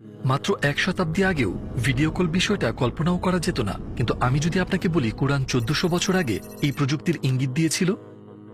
মাত্র এক শতাব্দী আগেও ভিডিও কল বিষয়টা কল্পনাও করা যেত না। কিন্তু আমি যদি আপনাকে বলি, কোরআন চোদ্দশো বছর আগে এই প্রযুক্তির ইঙ্গিত দিয়েছিল?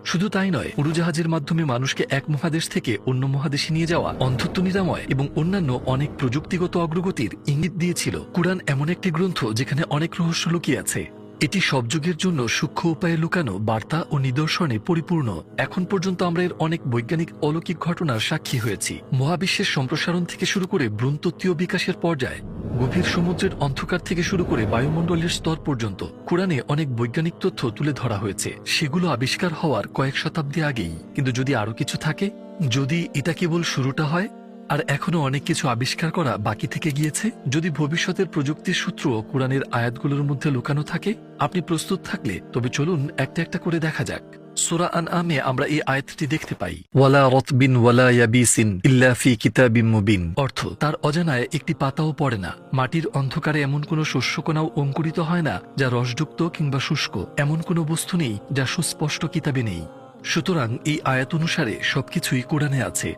শুধু তাই নয়, উড়োজাহাজের মাধ্যমে মানুষকে এক মহাদেশ থেকে অন্য মহাদেশে নিয়ে যাওয়া, অন্ধত্ব নিরাময় এবং অন্যান্য অনেক প্রযুক্তিগত অগ্রগতির ইঙ্গিত দিয়েছিল। কোরআন এমন একটি গ্রন্থ যেখানে অনেক রহস্য লুকিয়ে আছে। এটি সব যুগের জন্য সূক্ষ্ম উপায়ে লুকানো, বার্তা ও নিদর্শনে পরিপূর্ণ। এখন পর্যন্ত আমরা এর অনেক বৈজ্ঞানিক অলৌকিক ঘটনার সাক্ষী হয়েছি। মহাবিশ্বের সম্প্রসারণ থেকে শুরু করে ভ্রূণতত্ত্বীয় বিকাশের পর্যায়ে, গভীর সমুদ্রের অন্ধকার থেকে শুরু করে বায়ুমণ্ডলের স্তর পর্যন্ত কোরআনে অনেক বৈজ্ঞানিক তথ্য তুলে ধরা হয়েছে। সেগুলো আবিষ্কার হওয়ার কয়েক শতাব্দী আগেই। কিন্তু যদি আরও কিছু থাকে? যদি এটা কেবল শুরুটা হয় আর এখনও অনেক কিছু আবিষ্কার করা বাকি থেকে গিয়েছে। যদি ভবিষ্যতের প্রযুক্তির সূত্র কোরআনের আয়াতগুলোর মধ্যে লুকানো থাকে, আপনি প্রস্তুত থাকলে, তবে চলুন একটা একটা করে দেখা যাক। সুরা আন আমে আমরা এই আয়াতটি দেখতে পাই। ওয়ালা রতবিন ওয়ালা ইয়াবিসিন ইল্লা ফি কিতাবিম মুবিন। অর্থ, তার অজানায় একটি পাতাও পড়ে না। মাটির অন্ধকারে এমন কোনো শস্যকণাও অঙ্কুরিত হয় না, যা রসযুক্ত কিংবা শুষ্ক। এমন কোনো বস্তু নেই, যা সুস্পষ্ট কিতাবে নেই। সুতরাং এই আয়াত অনুসারে সবকিছুই কোরআনে আছে।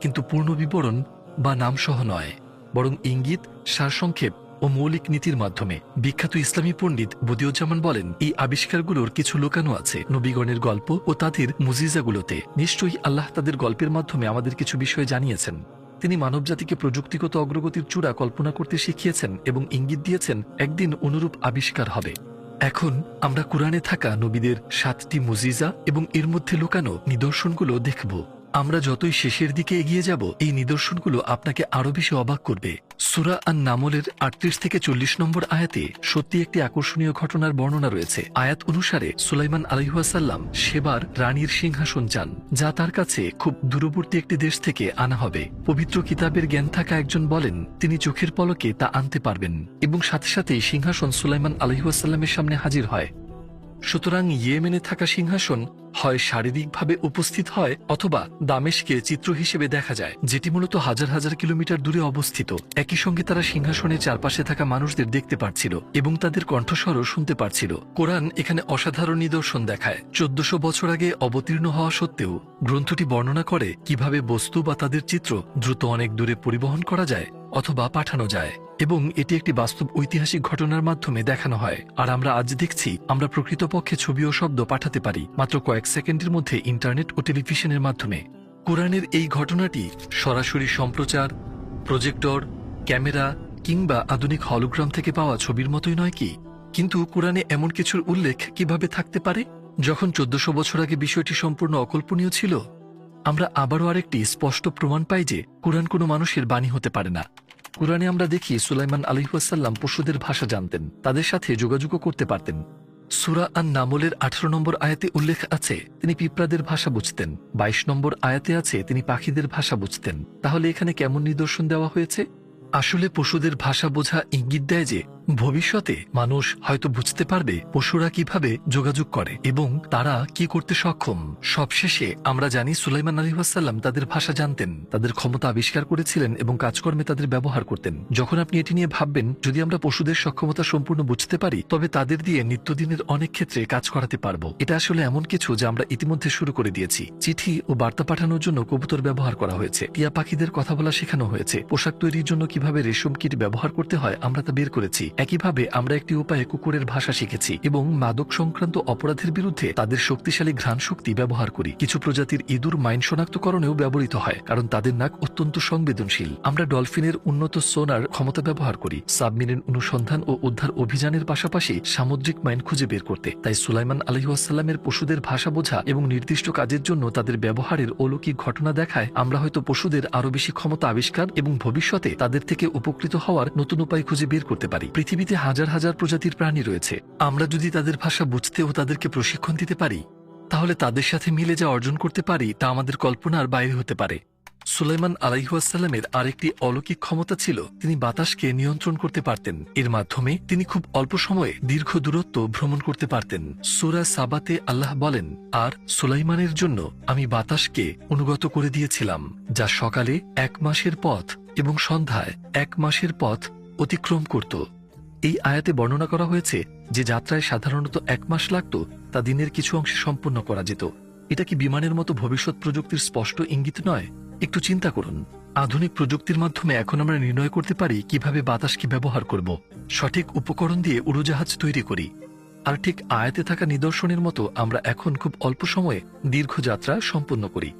কিন্তু পূর্ণ বিবরণ বা নামসহ নয়, বরং ইঙ্গিত, সারসংক্ষেপ ও মৌলিক নীতির মাধ্যমে। বিখ্যাত ইসলামী পণ্ডিত বদিউজ্জামান বলেন, এই আবিষ্কারগুলোর কিছু লুকানো আছে নবীগণের গল্প ও তাদের মুজিজাগুলোতে। নিশ্চয়ই আল্লাহ তাদের গল্পের মাধ্যমে আমাদের কিছু বিষয় জানিয়েছেন। তিনি মানবজাতিকে প্রযুক্তিগত অগ্রগতির চূড়া কল্পনা করতে শিখিয়েছেন এবং ইঙ্গিত দিয়েছেন, একদিন অনুরূপ আবিষ্কার হবে। এখন আমরা কোরআনে থাকা নবীদের সাতটি মুজিজা এবং এর মধ্যে লুকানো নিদর্শনগুলো দেখব। আমরা যতই শেষের দিকে এগিয়ে যাব, এই নিদর্শনগুলো আপনাকে আরও বেশি অবাক করবে। সুরা আন নামলের আটত্রিশ থেকে চল্লিশ নম্বর আয়াতে সত্যি একটি আকর্ষণীয় ঘটনার বর্ণনা রয়েছে। আয়াত অনুসারে সুলাইমান আলহাসাল্লাম সেবার রানীর সিংহাসন চান, যা তার কাছে খুব দূরবর্তী একটি দেশ থেকে আনা হবে। পবিত্র কিতাবের জ্ঞান থাকা একজন বলেন, তিনি চোখের পলকে তা আনতে পারবেন। এবং সাথে সাথেই সিংহাসন সুলাইমান আলহাসাল্লামের সামনে হাজির হয়। সুতরাং ইয়েমেনে থাকা সিংহাসন হয় শারীরিকভাবে উপস্থিত হয় অথবা দামেশকে চিত্র হিসেবে দেখা যায়, যেটি মূলত হাজার হাজার কিলোমিটার দূরে অবস্থিত। একই সঙ্গে তারা সিংহাসনের চারপাশে থাকা মানুষদের দেখতে পারছিল এবং তাদের কণ্ঠস্বরও শুনতে পারছিল। কোরআন এখানে অসাধারণ নিদর্শন দেখায়। চোদ্দশো বছর আগে অবতীর্ণ হওয়া সত্ত্বেও গ্রন্থটি বর্ণনা করে কীভাবে বস্তু বা তাদের চিত্র দ্রুত অনেক দূরে পরিবহন করা যায় অথবা পাঠানো যায়। এবং এটি একটি বাস্তব ঐতিহাসিক ঘটনার মাধ্যমে দেখানো হয়। আর আমরা আজ দেখছি, আমরা প্রকৃতপক্ষে ছবি ও শব্দ পাঠাতে পারি, মাত্র কয়েক সেকেন্ডের মধ্যে ইন্টারনেট ও টেলিভিশনের মাধ্যমে। কোরআনের এই ঘটনাটি সরাসরি সম্প্রচার, প্রজেক্টর, ক্যামেরা কিংবা আধুনিক হলোগ্রাম থেকে পাওয়া ছবির মতোই নয় কি? কিন্তু কোরআনে এমন কিছুর উল্লেখ কীভাবে থাকতে পারে? যখন চোদ্দশো বছর আগে বিষয়টি সম্পূর্ণ অকল্পনীয় ছিল, আমরা আবারও আরেকটি স্পষ্ট প্রমাণ পাই যে কোরআন কোনো মানুষের বাণী হতে পারে না। কোরআনে আমরা দেখি সুলাইমান আলহিহাসাল্লাম পশুদের ভাষা জানতেন, তাদের সাথে যোগাযোগও করতে পারতেন। সুরা আন নামলের আঠারো নম্বর আয়াতে উল্লেখ আছে, তিনি পিঁপড়াদের ভাষা বুঝতেন। বাইশ নম্বর আয়াতে আছে, তিনি পাখিদের ভাষা বুঝতেন। তাহলে এখানে কেমন নিদর্শন দেওয়া হয়েছে? আসলে পশুদের ভাষা বোঝা ইঙ্গিত দেয় যে ভবিষ্যতে মানুষ হয়তো বুঝতে পারবে পশুরা কীভাবে যোগাযোগ করে এবং তারা কি করতে সক্ষম। সবশেষে আমরা জানি সুলাইমান আলী ওয়াসাল্লাম তাদের ভাষা জানতেন, তাদের ক্ষমতা আবিষ্কার করেছিলেন এবং কাজকর্মে তাদের ব্যবহার করতেন। যখন আপনি এটি নিয়ে ভাববেন, যদি আমরা পশুদের সক্ষমতা সম্পূর্ণ বুঝতে পারি, তবে তাদের দিয়ে নিত্যদিনের অনেক ক্ষেত্রে কাজ করাতে পারব। এটা আসলে এমন কিছু যা আমরা ইতিমধ্যে শুরু করে দিয়েছি। চিঠি ও বার্তা পাঠানোর জন্য কবুতর ব্যবহার করা হয়েছে, টিয়া পাখিদের কথা বলা শেখানো হয়েছে, পোশাক তৈরির জন্য কীভাবে রেশম কিট ব্যবহার করতে হয় আমরা তা বের করেছি। একইভাবে আমরা একটি উপায়ে কুকুরের ভাষা শিখেছি এবং মাদক সংক্রান্ত অপরাধের বিরুদ্ধে তাদের শক্তিশালী ঘ্রাণ শক্তি ব্যবহার করি। কিছু প্রজাতির ইঁদুর মাইন শনাক্তকরণেও ব্যবহৃত হয়, কারণ তাদের নাক অত্যন্ত সংবেদনশীল। আমরা ডলফিনের উন্নত সোনার ক্ষমতা ব্যবহার করি, সাবমেরিন অনুসন্ধান ও উদ্ধার অভিযানের পাশাপাশি সামুদ্রিক মাইন খুঁজে বের করতে। তাই সুলাইমান আলহিহাসাল্লামের পশুদের ভাষা বোঝা এবং নির্দিষ্ট কাজের জন্য তাদের ব্যবহারের অলৌকিক ঘটনা দেখায়, আমরা হয়তো পশুদের আরও বেশি ক্ষমতা আবিষ্কার এবং ভবিষ্যতে তাদের থেকে উপকৃত হওয়ার নতুন উপায় খুঁজে বের করতে পারি। পৃথিবীতে হাজার হাজার প্রজাতির প্রাণী রয়েছে। আমরা যদি তাদের ভাষা বুঝতে ও তাদেরকে প্রশিক্ষণ দিতে পারি, তাহলে তাদের সাথে মিলে যা অর্জন করতে পারি তা আমাদের কল্পনার বাইরে হতে পারে। সুলাইমান আলাইহাসাল্লামের আরেকটি অলৌকিক ক্ষমতা ছিল, তিনি বাতাসকে নিয়ন্ত্রণ করতে পারতেন। এর মাধ্যমে তিনি খুব অল্প সময়ে দীর্ঘ দূরত্ব ভ্রমণ করতে পারতেন। সুরা সাবাতে আল্লাহ বলেন, আর সুলাইমানের জন্য আমি বাতাসকে অনুগত করে দিয়েছিলাম, যা সকালে এক মাসের পথ এবং সন্ধ্যায় এক মাসের পথ অতিক্রম করত। এই আয়াতে বর্ণনা করা হয়েছে যে যাত্রায় সাধারণত এক মাস লাগত তা দিনের কিছু অংশে সম্পন্ন করা যেত। এটা কি বিমানের মতো ভবিষ্যৎ প্রযুক্তির স্পষ্ট ইঙ্গিত নয়? একটু চিন্তা করুন। আধুনিক প্রযুক্তির মাধ্যমে এখন আমরা নির্ণয় করতে পারি কীভাবে বাতাসকে ব্যবহার করব। সঠিক উপকরণ দিয়ে উড়োজাহাজ তৈরি করি। আর ঠিক আয়াতে থাকা নিদর্শনের মতো আমরা এখন খুব অল্প সময়ে দীর্ঘ যাত্রা সম্পন্ন করি।